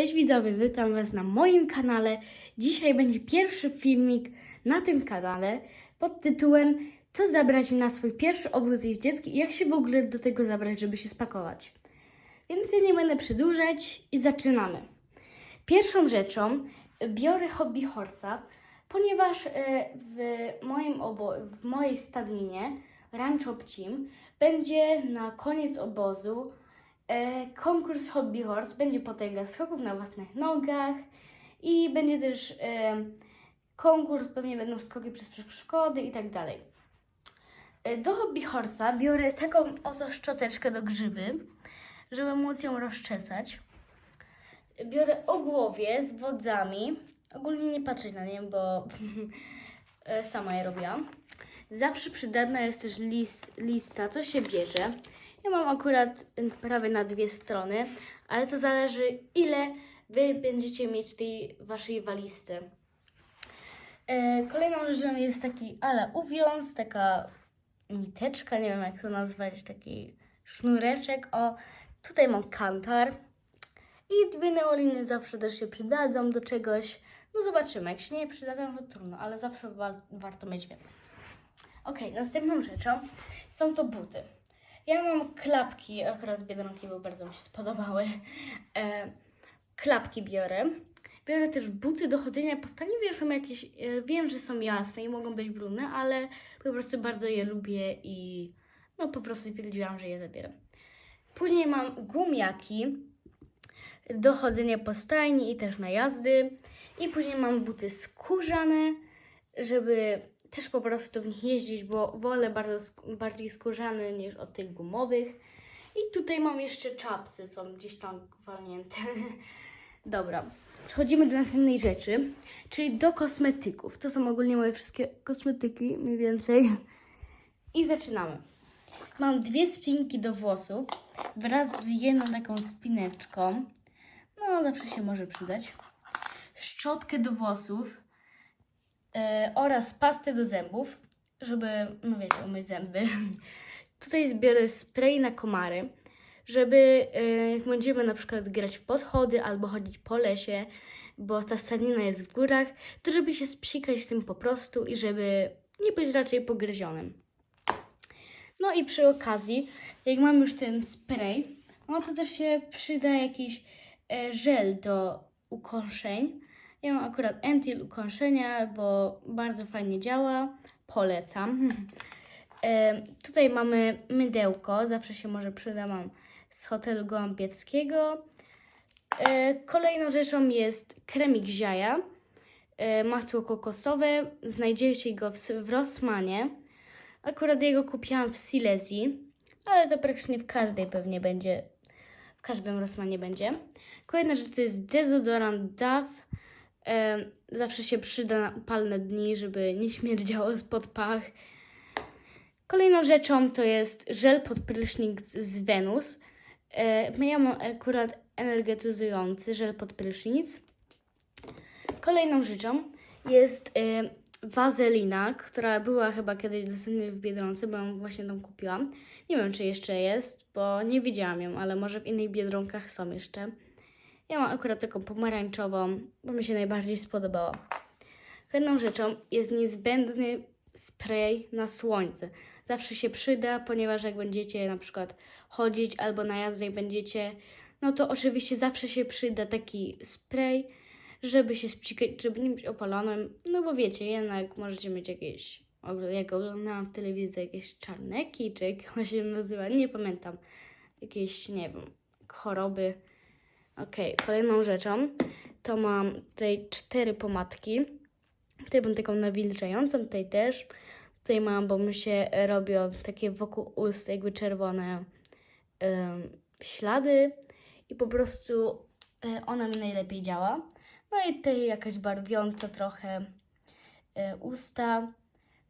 Cześć widzowie, witam Was na moim kanale. Dzisiaj będzie pierwszy filmik na tym kanale pod tytułem Co zabrać na swój pierwszy obóz jeździecki i jak się w ogóle do tego zabrać, żeby się spakować. Więc ja nie będę przedłużać i zaczynamy. Pierwszą rzeczą biorę hobby horsa, ponieważ e, w, moim obo- w mojej stadninie Rancho Pcim będzie na koniec obozu konkurs Hobby Horse. Będzie potęga skoków na własnych nogach i będzie też e, konkurs, pewnie będą skoki przez przeszkody i tak dalej. E, Do Hobby Horse'a biorę taką oto szczoteczkę do grzyby, żeby móc ją rozczesać. Biorę ogłowie z wodzami. Ogólnie nie patrzeć na nie, bo e, sama je robiłam. Zawsze przydatna jest też lis, lista, co się bierze. Ja mam akurat y, prawie na dwie strony, ale to zależy ile Wy będziecie mieć tej Waszej walizce. E, kolejną rzeczą jest taki ale uwiąz, taka niteczka, nie wiem jak to nazwać, taki sznureczek. O, tutaj mam kantar. I dwie neoliny zawsze też się przydadzą do czegoś. No zobaczymy, jak się nie przydadzą, to trudno, ale zawsze wa- warto mieć więcej. Ok, następną rzeczą są to buty. Ja mam klapki, akurat z Biedronki, bo bardzo mi się spodobały. E, klapki biorę. Biorę też buty do chodzenia po stanie. Jakieś, e, wiem, że są jasne i mogą być brudne, ale po prostu bardzo je lubię i no po prostu stwierdziłam, że je zabieram. Później mam gumiaki do chodzenia po stajni i też na jazdy. I później mam buty skórzane, żeby też po prostu w nich jeździć, bo wolę bardzo bardziej skórzane niż od tych gumowych. I tutaj mam jeszcze czapsy, są gdzieś tam walnięte. Dobra, przechodzimy do następnej rzeczy, czyli do kosmetyków. To są ogólnie moje wszystkie kosmetyki, mniej więcej. I zaczynamy. Mam dwie spinki do włosów wraz z jedną taką spineczką. No, zawsze się może przydać. Szczotkę do włosów e, oraz pastę do zębów, żeby, no wiecie, umyć zęby. Tutaj zbiorę spray na komary, żeby e, jak będziemy na przykład grać w podchody albo chodzić po lesie, bo ta stadnina jest w górach, to żeby się spsikać tym po prostu i żeby nie być raczej pogryzionym. No i przy okazji, jak mam już ten spray, no to też się przyda jakiś e, żel do ukąszeń. Ja mam akurat Entil ukąszenia, bo bardzo fajnie działa. Polecam. E, tutaj mamy mydełko, zawsze się może przyda. Mam z hotelu Gołębiewskiego. E, kolejną rzeczą jest kremik Ziaja, e, masło kokosowe. Znajdziecie go w, w Rossmanie. Akurat jego kupiłam w Silesii, ale to praktycznie w każdej pewnie będzie, w każdym Rossmanie będzie. Kolejna rzecz to jest dezodorant Dove. E, zawsze się przyda na upalne dni, żeby nie śmierdziało spod pach. Kolejną rzeczą to jest żel pod prysznic z Venus. E, ja mam akurat energetyzujący żel pod prysznic. Kolejną rzeczą jest e, wazelina, która była chyba kiedyś dostępna w Biedronce, bo ją właśnie tam kupiłam. Nie wiem, czy jeszcze jest, bo nie widziałam ją, ale może w innych Biedronkach są jeszcze. Ja mam akurat taką pomarańczową, bo mi się najbardziej spodobała. Kolejną rzeczą jest niezbędny spray na słońce. Zawsze się przyda, ponieważ jak będziecie na przykład chodzić albo na jazdę jak będziecie, no to oczywiście zawsze się przyda taki spray, żeby się spsikać, żeby nie być opalonym, no bo wiecie, jednak możecie mieć jakieś, jak oglądałam w telewizji, jakieś czarneki, czy jak ona się nazywa, nie pamiętam, jakieś, nie wiem, choroby. Okej, kolejną rzeczą to mam tutaj cztery pomadki. Tutaj mam taką nawilżającą, tutaj też. Tutaj mam, bo mi się robią takie wokół ust jakby czerwone em, ślady i po prostu e, ona mi najlepiej działa. No i tutaj jakaś barwiąca trochę e, usta,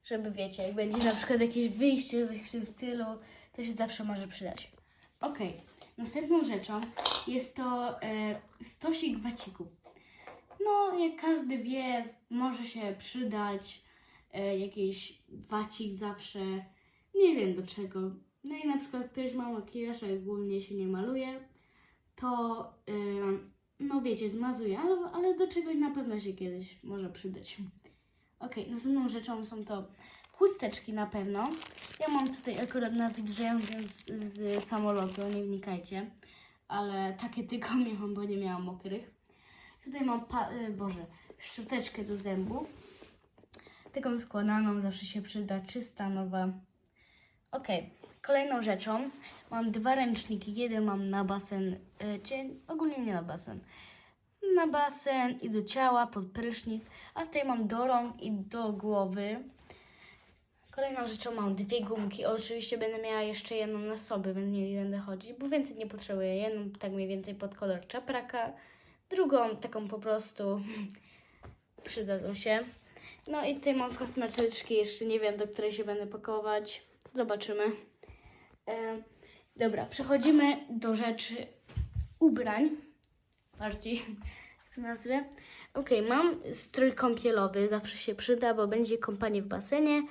żeby wiecie, jak będzie na przykład jakieś wyjście w tym stylu, to się zawsze może przydać. Okej, następną rzeczą jest to e, stosik wacików. No, jak każdy wie, może się przydać e, jakiś wacik zawsze. Nie wiem do czego. No i na przykład ktoś ma makijaż, a ogólnie się nie maluje, to e, no wiecie, zmazuje, ale, ale do czegoś na pewno się kiedyś może przydać. Okej, następną rzeczą są to chusteczki na pewno. Ja mam tutaj akurat nawidrzające z, z samolotu, nie wnikajcie, ale takie tylko miałam, bo nie miałam mokrych. Tutaj mam, y, Boże, szczoteczkę do zębów. Taką składaną zawsze się przyda, czysta, nowa. Okej, kolejną rzeczą mam dwa ręczniki. Jeden mam na basen, y, ogólnie nie na basen. Na basen i do ciała, pod prysznic, a tutaj mam do rąk i do głowy. Kolejną rzeczą mam dwie gumki. Oczywiście będę miała jeszcze jedną na sobie, będę nie będę chodzić, bo więcej nie potrzebuję. Jedną tak mniej więcej pod kolor czapraka, drugą taką po prostu przydadzą się. No i tutaj mam kosmetyczki, jeszcze nie wiem do której się będę pakować. Zobaczymy. E, dobra, przechodzimy do rzeczy ubrań. Bardziej co nazwę. Okej, mam strój kąpielowy, zawsze się przyda, bo będzie kąpanie w basenie.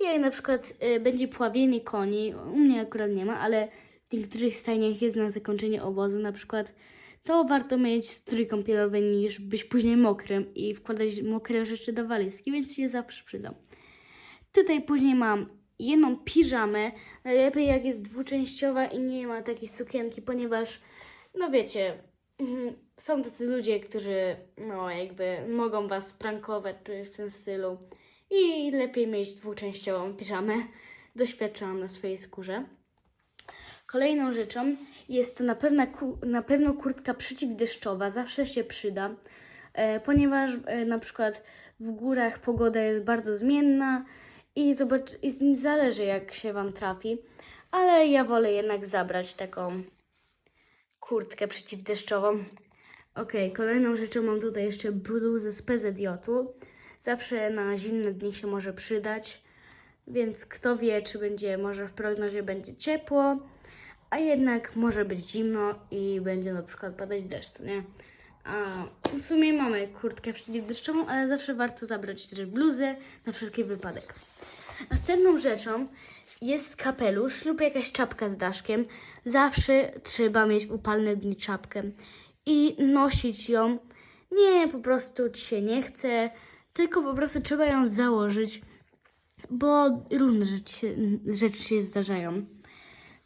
Jak na przykład y, będzie pławienie koni, u mnie akurat nie ma, ale w niektórych stajniach jest na zakończenie obozu na przykład, to warto mieć strój kąpielowy niż być później mokrym i wkładać mokre rzeczy do walizki, więc się zawsze przyda. Tutaj później mam jedną piżamę, najlepiej jak jest dwuczęściowa i nie ma takiej sukienki, ponieważ, no wiecie, mhm, są tacy ludzie, którzy, no jakby mogą was prankować w tym stylu i lepiej mieć dwuczęściową piżamę. Doświadczyłam na swojej skórze. Kolejną rzeczą jest to na pewno, na pewno kurtka przeciwdeszczowa, zawsze się przyda, e, ponieważ e, na przykład w górach pogoda jest bardzo zmienna i, zobacz, i zależy jak się Wam trafi, ale ja wolę jednak zabrać taką kurtkę przeciwdeszczową. Ok, kolejną rzeczą mam tutaj jeszcze bluzę z PZJ-u. Zawsze na zimne dni się może przydać, więc kto wie, czy będzie, może w prognozie będzie ciepło, a jednak może być zimno i będzie na przykład padać deszcz, nie? A w sumie mamy kurtkę przeciwdeszczową, ale zawsze warto zabrać też bluzę na wszelki wypadek. Następną rzeczą jest kapelusz lub jakaś czapka z daszkiem. Zawsze trzeba mieć w upalne dni czapkę i nosić ją. Nie po prostu ci się nie chce, tylko po prostu trzeba ją założyć, bo różne rzeczy się, rzeczy się zdarzają.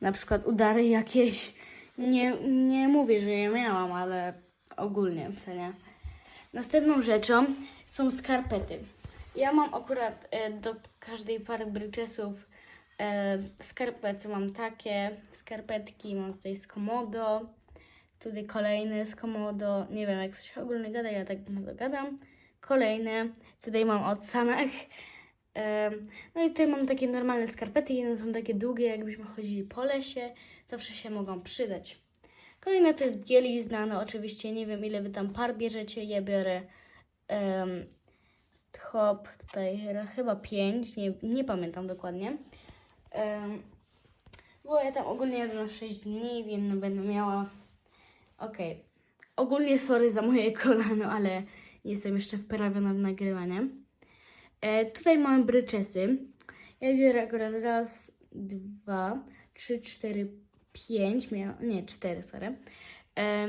Na przykład udary jakieś. Nie, nie mówię, że je miałam, ale ogólnie, co nie? Następną rzeczą są skarpety. Ja mam akurat e, do każdej pary bryczesów e, skarpety. Mam takie skarpetki, mam tutaj z Komodo, tutaj kolejne z Komodo. Nie wiem, jak się ogólnie gada, ja tak no gadam. Kolejne, tutaj mam od Sanach. No i tutaj mam takie normalne skarpety, jedne są takie długie, jakbyśmy chodzili po lesie, zawsze się mogą przydać. Kolejne to jest bielizna, no oczywiście nie wiem ile wy tam par bierzecie, ja biorę um, tutaj chyba pięć, nie, nie pamiętam dokładnie. Em, bo ja tam ogólnie jadę na 6 dni, więc będę miała, okej, ogólnie sorry za moje kolano, ale jestem jeszcze wprawiona w nagrywanie. E, tutaj mamy bryczesy. Ja biorę akurat raz, dwa, trzy, cztery, pięć. Mia... Nie, cztery, sorry. E,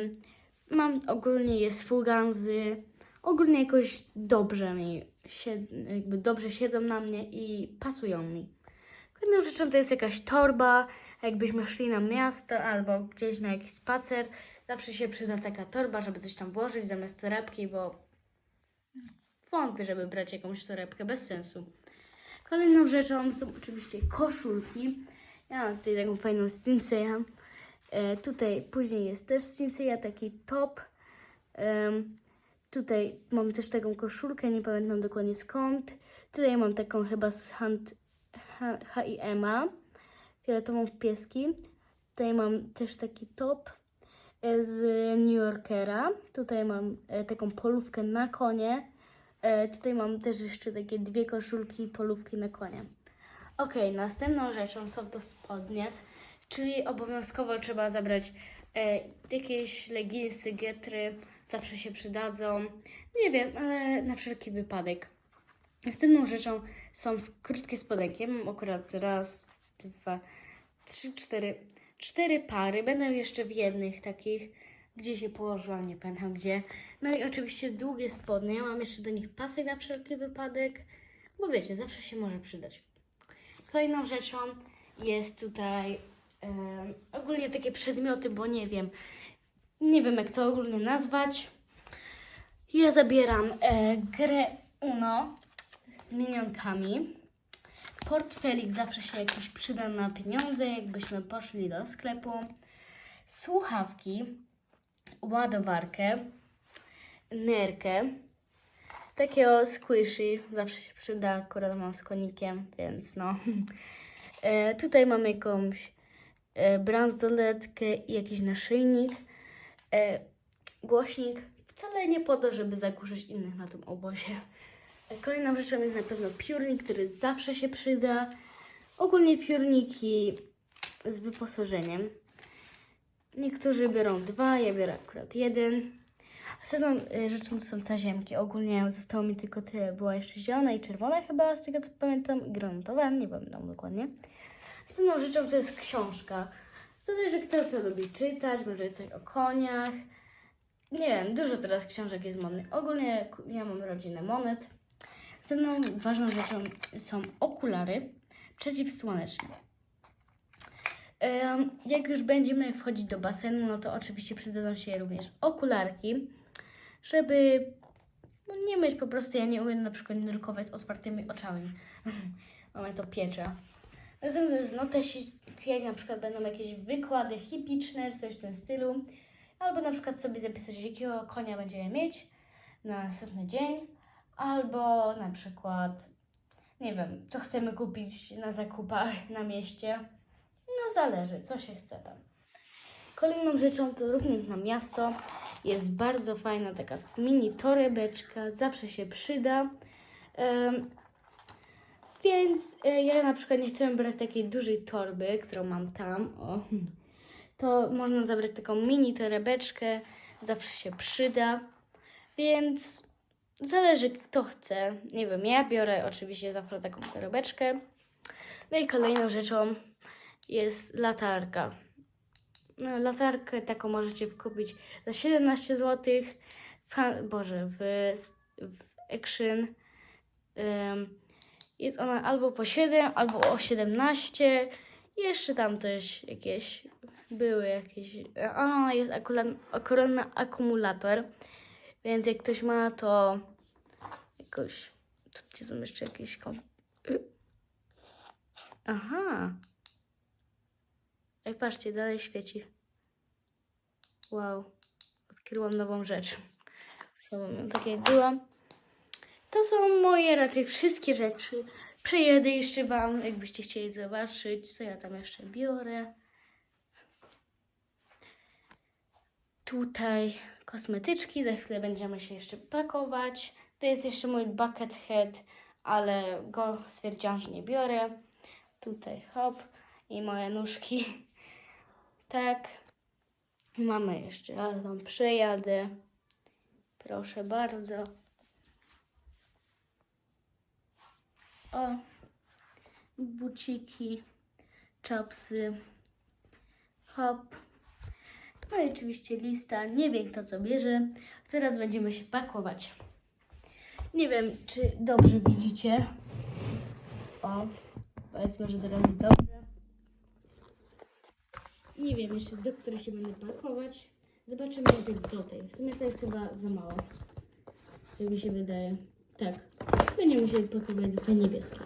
mam ogólnie jest fuganzy. Ogólnie jakoś dobrze mi się, jakby dobrze siedzą na mnie i pasują mi. Kolejną rzeczą to jest jakaś torba. Jakbyśmy szli na miasto albo gdzieś na jakiś spacer, zawsze się przyda taka torba, żeby coś tam włożyć zamiast torebki, bo wątpię, żeby brać jakąś torebkę, bez sensu. Kolejną rzeczą są oczywiście koszulki. Ja mam tutaj taką fajną Stinseya. E, tutaj później jest też Stinseya, taki top. Em, tutaj mam też taką koszulkę, nie pamiętam dokładnie skąd. Tutaj mam taką chyba z H&M-a, fioletową w pieski. Tutaj mam też taki top e, z New Yorkera. Tutaj mam e, taką polówkę na konie. E, tutaj mam też jeszcze takie dwie koszulki i polówki na konie. Ok, następną rzeczą są to spodnie, czyli obowiązkowo trzeba zabrać e, jakieś leginsy, getry, zawsze się przydadzą. Nie wiem, ale na wszelki wypadek. Następną rzeczą są krótkie spodenki. Mam akurat raz, dwa, trzy, cztery, cztery pary. Będę jeszcze w jednych takich gdzie się położyłam, nie pamiętam gdzie. No i oczywiście długie spodnie, ja mam jeszcze do nich pasek na wszelki wypadek, bo wiecie, zawsze się może przydać. Kolejną rzeczą jest tutaj em, ogólnie takie przedmioty, bo nie wiem, nie wiem jak to ogólnie nazwać. Ja zabieram e, grę Uno z minionkami. Portfelik zawsze się jakiś przyda na pieniądze, jakbyśmy poszli do sklepu. Słuchawki, ładowarkę, nerkę, takiego squishy, zawsze się przyda, akurat mam z konikiem, więc no. E, tutaj mam jakąś e, bransoletkę i jakiś naszyjnik. E, głośnik wcale nie po to, żeby zagłuszyć innych na tym obozie. E, Kolejną rzeczą jest na pewno piórnik, który zawsze się przyda. Ogólnie piórniki z wyposażeniem. Niektórzy biorą dwa, ja biorę akurat jeden. Następną e, rzeczą to są taziemki. Ogólnie zostało mi tylko tyle. Była jeszcze zielona i czerwona chyba, z tego co pamiętam, granatowa, nie pamiętam dokładnie. Następną rzeczą to jest książka. Zależy kto co lubi czytać, może coś o koniach. Nie wiem, dużo teraz książek jest modnych. Ogólnie ja mam rodzinę monet. Następną ważną rzeczą są okulary przeciwsłoneczne. Jak już będziemy wchodzić do basenu, no to oczywiście przydadzą się również okularki, żeby no, nie mieć po prostu, ja nie umiem na przykład nurkować z otwartymi oczami. Mamy to piecze. Następny jest notesik, jak na przykład będą jakieś wykłady hipiczne, czy coś w tym stylu. Albo na przykład sobie zapisać, jakiego konia będziemy mieć na następny dzień. Albo na przykład, nie wiem, co chcemy kupić na zakupach na mieście. Zależy, co się chce tam. Kolejną rzeczą to również na miasto. Jest bardzo fajna taka mini torebeczka, zawsze się przyda. Em, więc e, ja na przykład nie chciałam brać takiej dużej torby, którą mam tam. O. To można zabrać taką mini torebeczkę, zawsze się przyda. Więc zależy kto chce. Nie wiem, ja biorę oczywiście zawsze taką torebeczkę. No i kolejną rzeczą jest latarka. No, latarkę taką możecie kupić za 17 zł. Boże, w, w Action em, jest ona albo po 7, albo o 17. Jeszcze tam też jakieś były jakieś. Ona jest akurat, akurat na akumulator. Więc jak ktoś ma, to jakoś. Tu gdzie są jeszcze jakieś. Y. Aha. Ej, patrzcie, dalej świeci. Wow. Odkryłam nową rzecz. Sobą ją tak jak. To są moje raczej wszystkie rzeczy. Przejedę jeszcze Wam, jakbyście chcieli zobaczyć, co ja tam jeszcze biorę. Tutaj kosmetyczki, za chwilę będziemy się jeszcze pakować. To jest jeszcze mój bucket head, ale go stwierdziłam, że nie biorę. Tutaj hop i moje nóżki. Tak. Mamy jeszcze, ale Wam przejadę. Proszę bardzo. O, buciki, czapsy, hop. No i oczywiście lista. Nie wiem kto co bierze. Teraz będziemy się pakować. Nie wiem, czy dobrze widzicie. O, powiedzmy, że teraz jest dobrze. Nie wiem jeszcze, do której się będę pakować. Zobaczymy najpierw do tej. W sumie to jest chyba za mało. Jak mi się wydaje. Tak. Będziemy musieli pakować te niebieskie.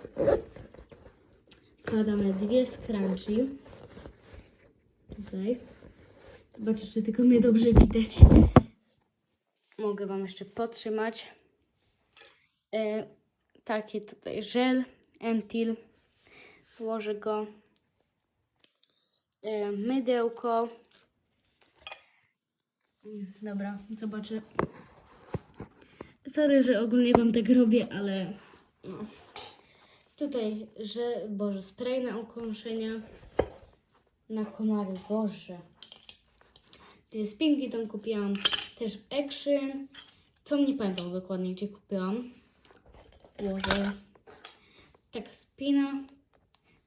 Wkładamy dwie scrunchie. Tutaj. Zobaczcie, czy tylko mnie dobrze widać. Mogę Wam jeszcze podtrzymać. E, taki tutaj żel, entil. Włożę go. E, mydełko. Dobra, zobaczę. Sorry, że ogólnie Wam tak robię, ale no. Tutaj, że, Boże, spray na ukąszenia. Na komary, Boże. To jest pinki, tą kupiłam też Action. To nie pamiętam dokładnie, gdzie kupiłam. Włożę. Tak spina.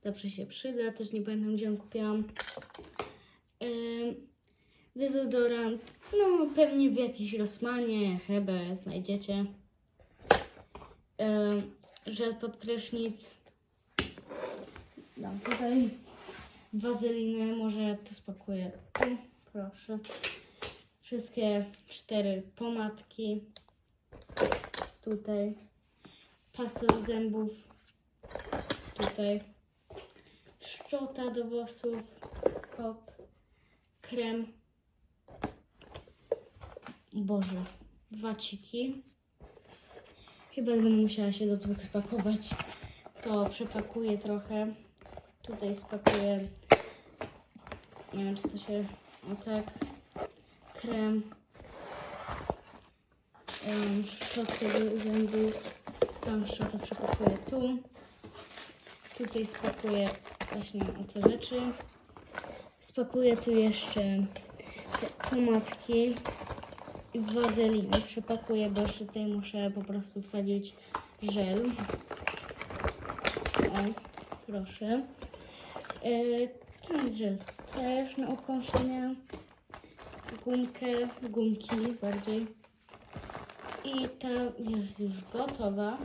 Zawsze się przyda. Też nie pamiętam, gdzie ją kupiłam. Dezodorant, no pewnie w jakiejś Rossmanie, Hebe znajdziecie. Żel pod prysznic. Dam tutaj wazelinę, może to spakuję proszę. Wszystkie cztery pomadki. Tutaj pasta zębów. Tutaj szczota do włosów. Hop. Krem. Boże. Waciki. Chyba będę musiała się do dwóch spakować. To przepakuję trochę. Tutaj spakuję. Nie wiem, czy to się. O tak. Krem. Um, szczotkę do zębów. Tą szczotkę przepakuję tu. Tutaj spakuję właśnie o te rzeczy. Spakuję tu jeszcze te pomadki i wazelinę. Przepakuję, bo jeszcze tutaj muszę po prostu wsadzić żel. O, proszę. Yy, tu jest żel też na ukąszenie. Gumkę, gumki bardziej. I ta jest już gotowa.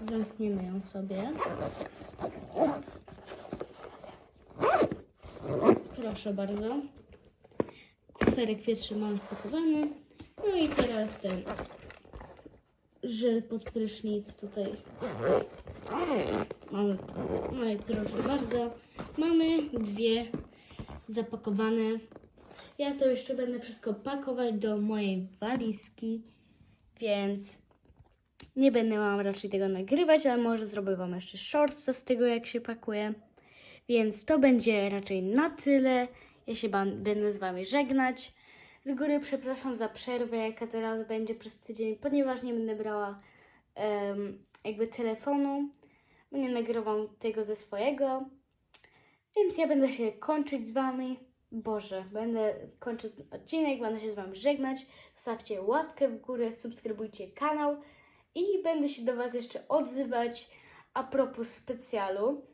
Zamkniemy ją sobie. Proszę bardzo. Kuferek pierwszy mam spakowany. No i teraz ten żel pod prysznic tutaj. Mamy, no i proszę bardzo. Mamy dwie zapakowane. Ja to jeszcze będę wszystko pakować do mojej walizki, więc nie będę wam raczej tego nagrywać, ale może zrobię wam jeszcze shortsa z tego, jak się pakuje. Więc to będzie raczej na tyle. Ja się będę z wami żegnać. Z góry przepraszam za przerwę, jaka teraz będzie przez tydzień, ponieważ nie będę brała em, jakby telefonu, nie nagrywam tego ze swojego. Więc ja będę się kończyć z wami. Boże, będę kończyć odcinek, będę się z wami żegnać. Stawcie łapkę w górę, subskrybujcie kanał i będę się do was jeszcze odzywać a propos specjalu.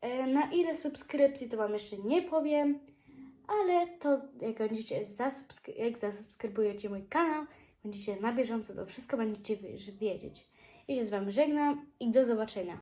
E, Na ile subskrypcji to wam jeszcze nie powiem, ale to jak będziecie zasubskry- jak zasubskrybujecie mój kanał, będziecie na bieżąco, to wszystko będziecie wiedzieć. I się z wami żegnam i do zobaczenia.